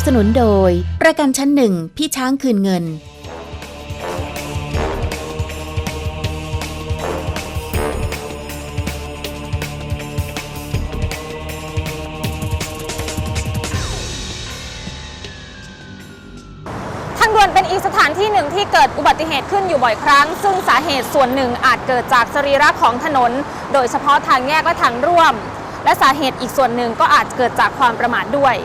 บสนุนโดย ประกันชั้นหนึ่งพี่ช้างคืนเงิน ทางด่วนเป็นอีกสถานที่หนึ่งที่เกิดอุบัติเหตุขึ้นอยู่บ่อยครั้ง ซึ่งสาเหตุส่วนหนึ่งอาจเกิดจากสรีระของถนน โดยเฉพาะทางแยกและทางร่วม และสาเหตุอีกส่วนหนึ่งก็อาจเกิดจากความประมาทด้วย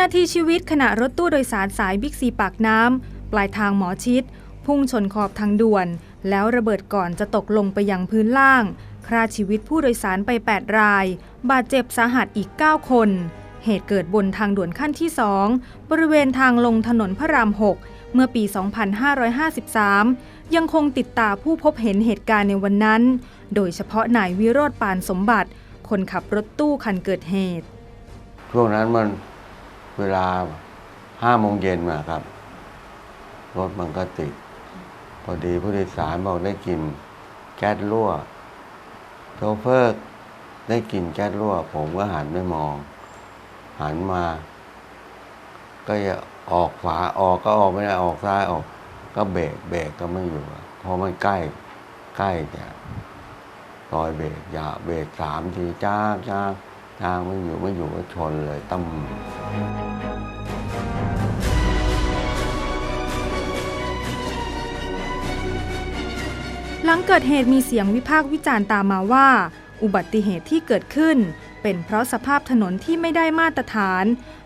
นาทีชีวิตขณะรถตู้โดยสารสายบิ๊กซีปากน้ำ ปลายทางหมอชิด พุ่งชนขอบทางด่วน แล้วระเบิดก่อนจะตกลงไปยังพื้นล่างฆ่าชีวิตผู้โดยสารไป 8 ราย บาดเจ็บสาหัสอีก 9 คน เหตุเกิดบนทางด่วนขั้นที่ 2 บริเวณทางลงถนนพระราม 6 เมื่อปี 2553 ยังคงติดตาผู้พบเห็นเหตุการณ์ในวันนั้น โดยเฉพาะนายวิโรธปานสมบัติ คนขับรถตู้คันเกิดเหตุ ช่วงนั้นมัน เวลาห้าโมงเย็นมาครับ รถมันก็ติด พอดีผู้โดยสารบอกได้กลิ่นแก๊สรั่วโชเฟอร์ได้กลิ่นแก๊สรั่ว ผมก็หันไปมอง หันมา ก็จะออกฝาออกก็ออกไม่ได้ออกซ้ายออก ก็เบรกเบรกก็ไม่อยู่เพราะมันใกล้ใกล้จะรอยเบรกอย่าเบรกสามทีจ้าจ้า จ้างไม่อยู่ไม่อยู่ก็ชนเลยตั้มหลังเกิดเหตุมีเสียงวิพากษ์วิจารณ์ตามมาว่า อุบัติเหตุที่เกิดขึ้น เป็นเพราะสภาพถนนที่ไม่ได้มาตรฐาน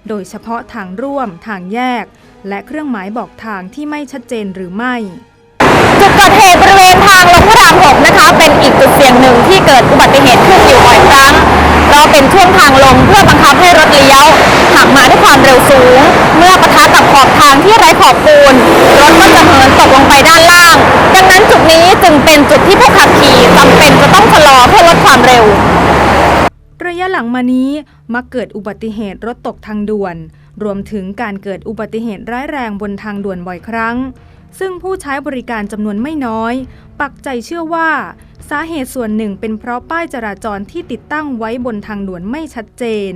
โดยเฉพาะทางร่วมทางแยก และเครื่องหมายบอกทางที่ไม่ชัดเจนหรือไม่จุดเกิดเหตุบริเวณทางลงพระราม6นะคะ เป็นอีกจุดเสี่ยงหนึ่งที่เกิดอุบัติเห พื่อบังคับให้รถเลี้ยว หากมาด้วยความเร็วสูง เมื่อปะทะกับขอบทางที่ไร้ขอบปูน รถก็จะเหินตกลงไปด้านล่าง ดังนั้นจุดนี้จึงเป็นจุดที่ผู้ขับขี่จำเป็นจะต้องชะลอเพื่อลดความเร็ว ระยะหลังมานี้มักเกิดอุบัติเหตุรถตกทางด่วน รวมถึงการเกิดอุบัติเหตุร้ายแรงบนทางด่วนบ่อยครั้ง ซึ่งผู้ใช้บริการจำนวนไม่น้อย ปักใจเชื่อว่า สาเหตุส่วนหนึ่งเป็นเพราะป้ายจราจรที่ติดตั้งไว้บนทางด่วนไม่ชัดเจน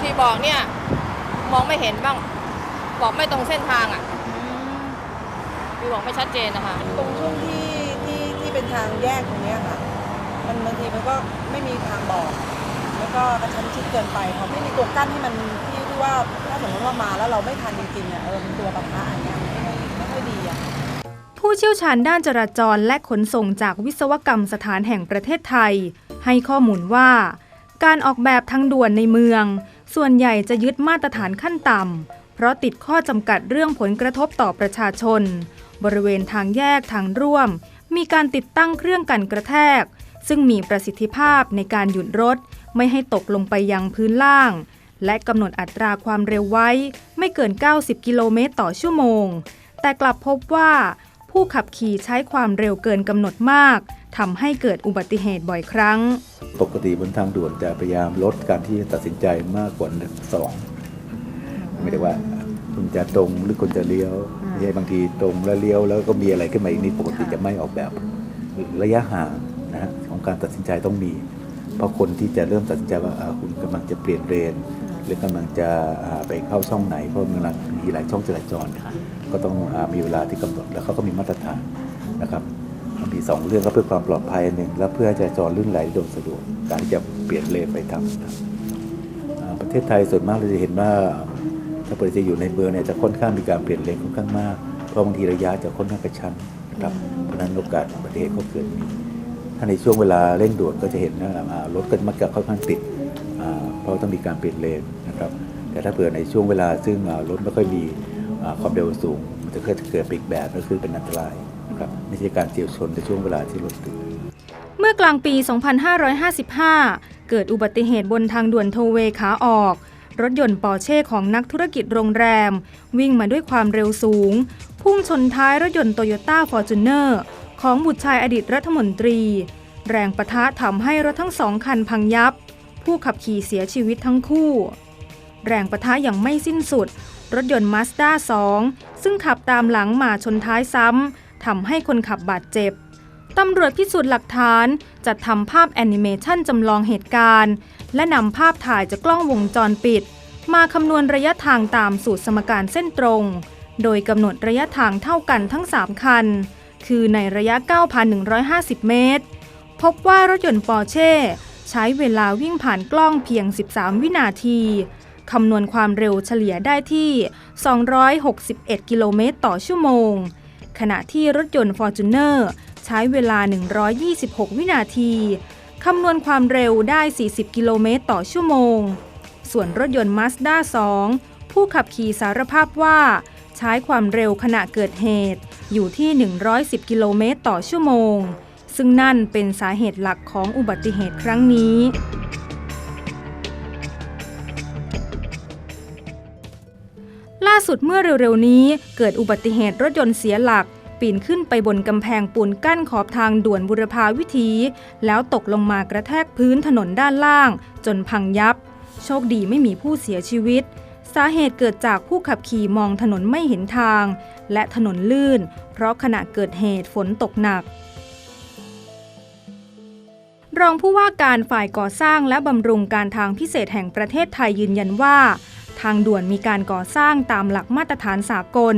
ที่บอกเนี่ยมองไม่เห็นบ้าง บอกไม่ตรงเส้นทางอะคือบอกไม่ชัดเจนนะคะตรงช่วงที่ที่ที่เป็นทางแยกตรงเนี้ยค่ะ มันบางทีมันก็ไม่มีทางบอก แล้วก็กระชั้นชิดเกินไปพอไม่มีตัวกั้นให้มันที่ที่ว่าถ้าสมมติว่ามาแล้วเราไม่ทันจริงๆอะเออมันตัวปะทะอย่างเงี้ยมันไม่ค่อยไม่ค่ อยดีอะผู้เชี่ยวชาญด้านจราจรและขนส่งจากวิศวกรรมสถานแห่งประเทศไทย ให้ข้อมูลว่า การออกแบบทางด่วนในเมือง ส่วนใหญ่จะยึดมาตรฐานขั้นต่ำเพราะติดข้อจำกัดเรื่องผลกระทบต่อประชาชน บริเวณทางแยกทางร่วม มีการติดตั้งเครื่องกันกระแทก ซึ่งมีประสิทธิภาพในการหยุดรถ ไม่ให้ตกลงไปยังพื้นล่าง และกำหนดอัตราความเร็วไว้ ไม่เกิน 90 กิโลเมตรต่อชั่วโมง แต่กลับพบว่าผู้ขับขี่ใช้ความเร็วเกินกำหนดมากทำให้เกิดอุบัติเหตุบ่อยครั้ง ปกติบนทางด่วนจะพยายามลดการที่จะตัดสินใจมากกว่าหนึ่งสองไม่ได้ว่าคุณจะตรงหรือคุณจะเลี้ยวไม่ใช่บางทีตรงแล้วเลี้ยวแล้วก็มีอะไรขึ้นมาอีกนิดปกติจะไม่ออกแบบระยะห่างนะฮะของการตัดสินใจต้องมี เพราะคนที่จะเริ่มตัดสินใจว่าคุณกำลังจะเปลี่ยนเลนหรือกำลังจะไปเข้าช่องไหนเพราะมันมีหลายช่องจราจร ก็ต้องอมีเวลาที่กำหนดแล้วเขาก็มีมาตรฐานนะครับมีสองเรื่องก็เพื่อความปลอดภัยหนึ่งและเพื่อให้จราจรลื่นไหลโดยสะดวกการที่จะเปลี่ยนเลนไปทำนะครับประเทศไทยส่วนมากเราจะเห็นว่าถ้าปริจะอยู่ในเมืองเนี่ยจะค่อนข้างมีการเปลี่ยนเลนค่อนข้างมากเพราะบางทีระยะจะค่อนข้างกระชั้นนะครับเพราะนั้นโอกาสอุบัติเหตุก็เกิดมีถ้าในช่วงเวลาเร่งด่วนก็จะเห็นว่ารถก็มักจะค่อนข้างติดเพราะต้องมีการเปลี่ยนเลนนะครับแต่ถ้าเผื่อในช่วงเวลาซึ่งรถไม่ค่อยมี ความเร็วสูง มันจะเกิดเกิดปีกแบบก็คือเป็นอันตรายนะครับไม่ใช่การเฉียวชนในช่วงเวลาที่รถติดเมื่อกลางปี 2555 เกิดอุบัติเหตุบนทางด่วนโทเวขาออก รถยนต์ปอร์เช่ของนักธุรกิจโรงแรม วิ่งมาด้วยความเร็วสูง พุ่งชนท้ายรถยนต์โตโยต้าฟอร์จูเนอร์ของบุตรชายอดีตรัฐมนตรี แรงประทะทำให้รถทั้งสองคันพังยับ ผู้ขับขี่เสียชีวิตทั้งคู่ แรงประทะอยังไม่สิ้นสุด รถยนต์มาสด้า2ซึ่งขับตามหลังมาชนท้ายซ้ำทำให้คนขับบาดเจ็บตำรวจพิสูจน์หลักฐานจัดทำภาพแอนิเมชันจำลองเหตุการณ์ และนำภาพถ่ายจากกล้องวงจรปิด มาคำนวณระยะทางตามสูตรสมการเส้นตรง โดยกำหนดระยะทางเท่ากันทั้ง 3 คัน คือในระยะ 9,150 เมตร พบว่ารถยนต์ปอร์เช่ใช้เวลาวิ่งผ่านกล้องเพียง 13 วินาที คำนวณความเร็วเฉลี่ยได้ที่ 261 กิโลเมตรต่อชั่วโมง ขณะที่รถยนต์ Fortuner ใช้เวลา 126 วินาทีคำนวณความเร็วได้ 40 กิโลเมตรต่อชั่วโมง ส่วนรถยนต์ Mazda 2 ผู้ขับขี่สารภาพว่า ใช้ความเร็วขณะเกิดเหตุ อยู่ที่ 110 กิโลเมตรต่อชั่วโมง ซึ่งนั่นเป็นสาเหตุหลักของอุบัติเหตุครั้งนี้ สุดเมื่อเร็วๆนี้เกิดอุบัติเหตุรถยนต์เสียหลัก ปีนขึ้นไปบนกำแพงปูนกั้นขอบทางด่วนบุรพาวิถี แล้วตกลงมากระแทกพื้นถนนด้านล่าง จนพังยับ โชคดีไม่มีผู้เสียชีวิต สาเหตุเกิดจากผู้ขับขี่มองถนนไม่เห็นทาง และถนนลื่น เพราะขณะเกิดเหตุฝนตกหนักรองผู้ว่าการฝ่ายก่อสร้างและบำรุงการทางพิเศษแห่งประเทศไทยยืนยันว่า ทางด่วนมีการก่อสร้างตามหลักมาตรฐานสากล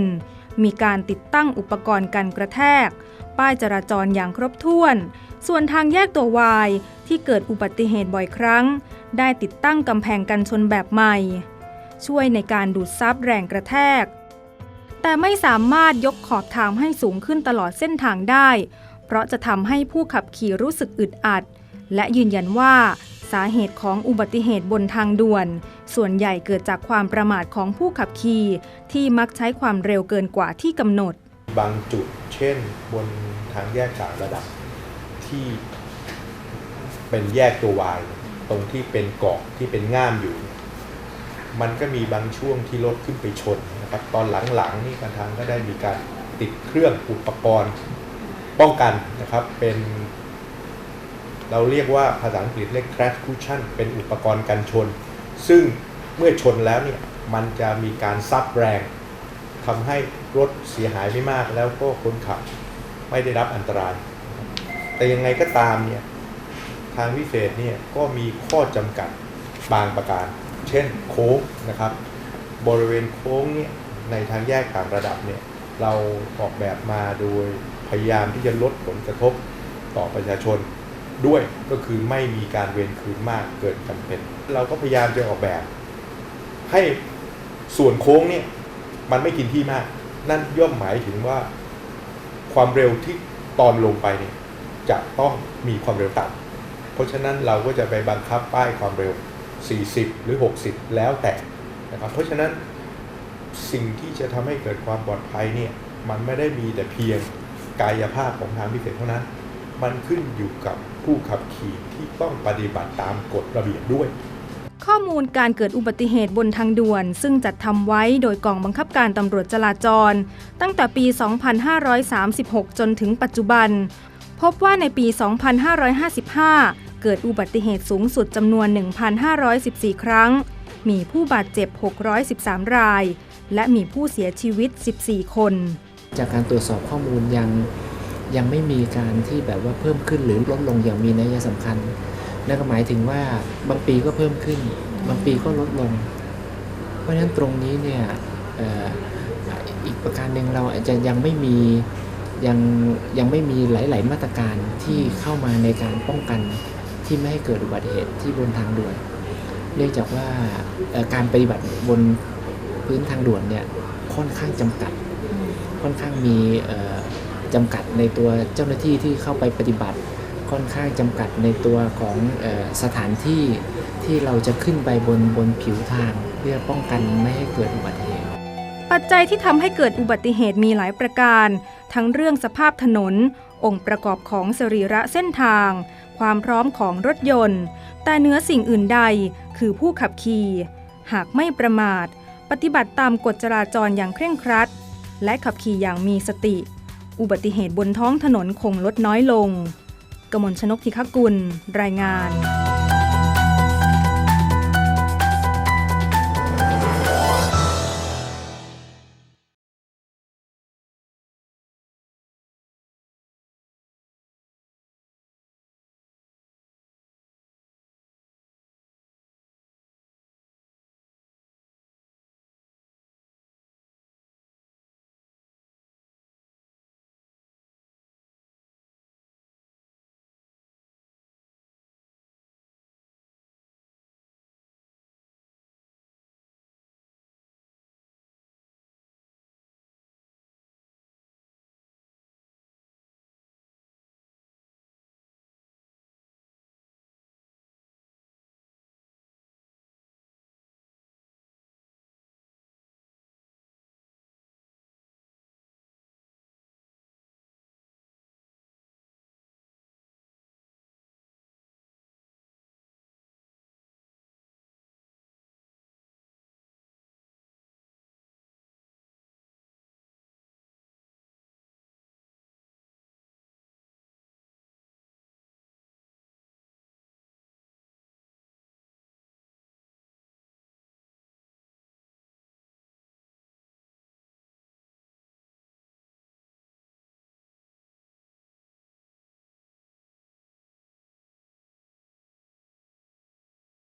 มีการติดตั้งอุปกรณ์กันกระแทก ป้ายจราจรอย่างครบถ้วน ส่วนทางแยกตัววายที่เกิดอุบัติเหตุบ่อยครั้ง ได้ติดตั้งกำแพงกันชนแบบใหม่ ช่วยในการดูดซับแรงกระแทก แต่ไม่สามารถยกขอบทางให้สูงขึ้นตลอดเส้นทางได้ เพราะจะทำให้ผู้ขับขี่รู้สึกอึดอัด และยืนยันว่า สาเหตุของอุบัติเหตุบนทางด่วน ส่วนใหญ่เกิดจากความประมาทของผู้ขับขี่ที่มักใช้ความเร็วเกินกว่าที่กำหนด บางจุดเช่น บนทางแยกต่างระดับที่เป็นแยกตัววายตรงที่เป็นเกาะที่เป็นง่ามอยู่ มันก็มีบางช่วงที่รถขึ้นไปชนนะครับตอนหลังๆนี่การทางก็ได้มีการติดเครื่องอุปกรณ์ป้องกันนะครับเป็น เราเรียกว่าภาษาอังกฤษเรียก crash cushion เป็นอุปกรณ์กันชน ซึ่งเมื่อชนแล้วเนี่ยมันจะมีการซับแรงทำให้รถเสียหายไม่มากแล้วก็คนขับไม่ได้รับอันตราย แต่ยังไงก็ตามเนี่ยทางพิเศษเนี่ยก็มีข้อจำกัดบางประการ เช่นโค้งนะครับ บริเวณโค้งเนี่ยในทางแยกต่างระดับเนี่ยเราออกแบบมาโดยพยายามที่จะลดผลกระทบต่อประชาชน ด้วยก็คือไม่มีการเวรคืนมากเกินจำเป็น เราก็พยายามจะออกแบบ ให้ส่วนโค้งเนี่ยมันไม่กินที่มาก นั่นย่อมหมายถึงว่าความเร็วที่ตอนลงไปเนี่ยจะต้องมีความเร็วต่ำเพราะฉะนั้นเราก็จะไปบังคับป้ายความเร็ว 40 หรือ 60 แล้วแต่นะครับเพราะฉะนั้นสิ่งที่จะทำให้เกิดความปลอดภัยเนี่ยมันไม่ได้มีแต่เพียงกายภาพของทางพิเศษเท่านั้น มันขึ้นอยู่กับผู้ขับขี่ที่ต้องปฏิบัติตามกฎระเบียบด้วย ข้อมูลการเกิดอุบัติเหตุบนทางด่วน ซึ่งจัดทำไว้โดยกองบังคับการตำรวจจราจร ตั้งแต่ปี 2536 จนถึงปัจจุบัน พบว่าในปี 2555 เกิดอุบัติเหตุสูงสุดจำนวน 1,514 ครั้ง มีผู้บาดเจ็บ 613 ราย และมีผู้เสียชีวิต 14 คน จากการตรวจสอบข้อมูลยัง ยังไม่มีการที่แบบว่าเพิ่มขึ้นหรือลดลงอย่างมีนัยสำคัญ นั่นก็หมายถึงว่าบางปีก็เพิ่มขึ้น บางปีก็ลดลง เพราะฉะนั้นตรงนี้เนี่ยอีกประการหนึ่งเราอาจจะยังไม่มียังยังไม่มีหลาย ๆ มาตรการที่เข้ามาในการป้องกันที่ไม่ให้เกิดอุบัติเหตุที่บนทางด่วน เนื่องจากว่าการปฏิบัติบนพื้นทางด่วนเนี่ยค่อนข้างจำกัด ค่อนข้างมี จำกัดในตัวเจ้าหน้าที่ที่เข้าไปปฏิบัติ ค่อนข้างจำกัดในตัวของออสถานที่ที่เราจะขึ้นไปบนบนผิวทาง เพื่อป้องกันไม่ให้เกิดอุบัติเหตุ ปัจจัยที่ทำให้เกิดอุบัติเหตุมีหลายประการ ทั้งเรื่องสภาพถนน องค์ประกอบของสรีระเส้นทาง ความพร้อมของรถยนต์ แต่เนื้อสิ่งอื่นใดคือผู้ขับขี่ หากไม่ประมาท ปฏิบัติตามกฎจราจรอย่างเคร่งครัด และขับขี่อย่างมีสติ อุบัติเหตุบนท้องถนนคงลดน้อยลง กมลชนกทิคกุล รายงาน